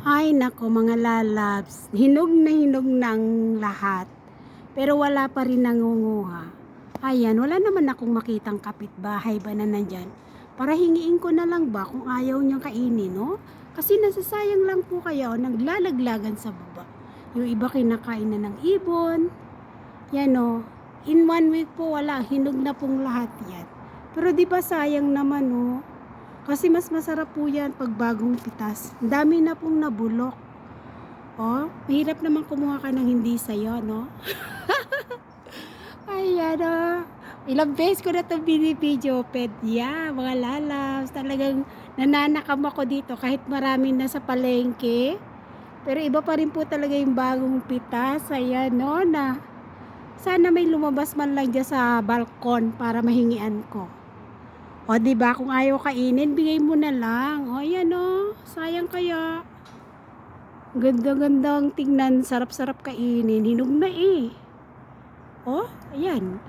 Ay nako mga lalabs, hinog na hinog ng lahat. Pero wala pa rin nangunguha. Ayan, wala naman akong makitang kapitbahay ba na nandyan. Para hingiin ko na lang ba kung ayaw niyang kainin, no? Kasi nasasayang lang po kayo, naglalaglagan sa baba. Yung iba kinakain na ng ibon. Yan o. In one week po, wala. Hinog na pong lahat yan. Pero di ba sayang naman, no? Kasi mas masarap po yan pag bagong pitas. Dami na pong nabulok. Oh, mahirap naman kumuha ka ng hindi sa'yo, no? Ayan, oh. Ilang beses ko na ito binibideo, pet. Yeah, mga lalabs. Talagang nananakam ako dito kahit marami na sa palengke. Pero iba pa rin po talaga yung bagong pitas. Ayan, no, na sana may lumabas man lang dyan sa balkon para mahingian ko. O, ba kung ayaw kainin, bigay mo na lang. O, ayan o. Sayang kaya. Ganda-gandang tingnan. Sarap-sarap kainin. Hinog na eh. O, ayan.